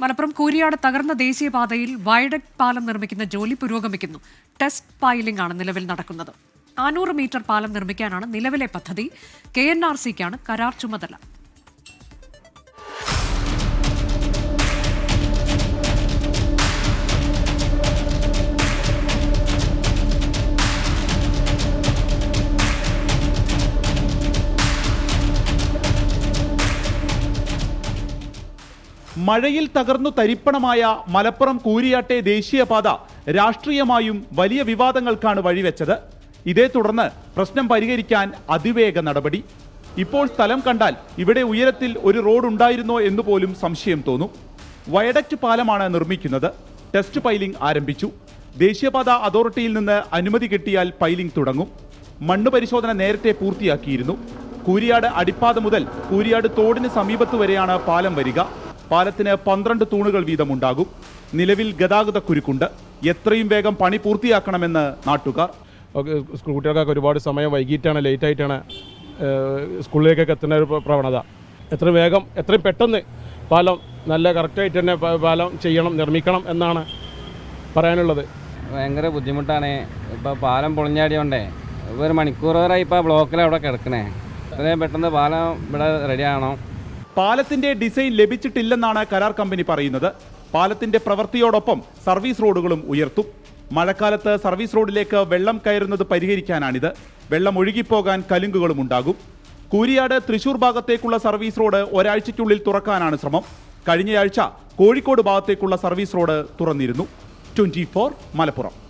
മലപ്പുറം കൂരിയാട് തകർന്ന ദേശീയപാതയിൽ വയഡക്ട് പാലം നിർമ്മിക്കുന്ന ജോലി പുരോഗമിക്കുന്നു. ടെസ്റ്റ് പൈലിംഗ് ആണ് നിലവിൽ നടക്കുന്നത്. നാനൂറ് മീറ്റർ പാലം നിർമ്മിക്കാനാണ് നിലവിലെ പദ്ധതി. കെ എൻ ആർ സിക്കാണ് കരാർ ചുമതല. മഴയിൽ തകർന്നു തരിപ്പണമായ മലപ്പുറം കൂരിയാട്ടെ ദേശീയപാത രാഷ്ട്രീയമായും വലിയ വിവാദങ്ങൾക്കാണ് വഴിവെച്ചത്. ഇതേ തുടർന്ന് പ്രശ്നം പരിഹരിക്കാൻ അതിവേഗ നടപടി. ഇപ്പോൾ സ്ഥലം കണ്ടാൽ ഇവിടെ ഉയരത്തിൽ ഒരു റോഡ് ഉണ്ടായിരുന്നോ എന്ന് പോലും സംശയം തോന്നും. വയഡക്റ്റ് പാലമാണ് നിർമ്മിക്കുന്നത്. ടെസ്റ്റ് പൈലിംഗ് ആരംഭിച്ചു. ദേശീയപാത അതോറിറ്റിയിൽ നിന്ന് അനുമതി കിട്ടിയാൽ പൈലിംഗ് തുടങ്ങും. മണ്ണ് പരിശോധന നേരത്തെ പൂർത്തിയാക്കിയിരുന്നു. കൂരിയാട് അടിപ്പാത മുതൽ കൂരിയാട് തോടിന് സമീപത്ത് വരെയാണ് പാലം വരിക. പാലത്തിന് പന്ത്രണ്ട് തൂണുകൾ വീതമുണ്ടാകും. നിലവിൽ ഗതാഗത കുരുക്കുണ്ട്. എത്രയും വേഗം പണി പൂർത്തിയാക്കണമെന്ന് നാട്ടുകാർ. കുട്ടികൾക്കൊക്കെ ഒരുപാട് സമയം വൈകിട്ടാണ് ലേറ്റായിട്ടാണ് സ്കൂളിലേക്കൊക്കെ എത്തുന്ന ഒരു പ്രവണത. എത്ര വേഗം എത്രയും പെട്ടെന്ന് പാലം നല്ല കറക്റ്റായിട്ട് തന്നെ പാലം ചെയ്യണം നിർമ്മിക്കണം എന്നാണ് പറയാനുള്ളത്. ഭയങ്കര ബുദ്ധിമുട്ടാണ്. ഇപ്പോൾ പാലം പൊളിഞ്ഞാടിയോണ്ടേ ഒരു മണിക്കൂറോറായി ഇപ്പോൾ ബ്ലോക്കിൽ അവിടെ കിടക്കണേ. എത്രയും പെട്ടെന്ന് പാലം ഇവിടെ റെഡി ആണോ പാലത്തിന്റെ ഡിസൈൻ ലഭിച്ചിട്ടില്ലെന്നാണ് കരാർ കമ്പനി പറയുന്നത്. പാലത്തിന്റെ പ്രവൃത്തിയോടൊപ്പം സർവീസ് റോഡുകളും ഉയർത്തും. മഴക്കാലത്ത് സർവീസ് റോഡിലേക്ക് വെള്ളം കയറുന്നത് പരിഹരിക്കാനാണിത്. വെള്ളം ഒഴുകിപ്പോകാൻ കലുങ്കുകളും ഉണ്ടാകും. കൂരിയാട് തൃശൂർ ഭാഗത്തേക്കുള്ള സർവീസ് റോഡ് ഒരാഴ്ചയ്ക്കുള്ളിൽ തുറക്കാനാണ് ശ്രമം. കഴിഞ്ഞയാഴ്ച കോഴിക്കോട് ഭാഗത്തേക്കുള്ള സർവീസ് റോഡ് തുറന്നിരുന്നു. ട്വന്റി മലപ്പുറം.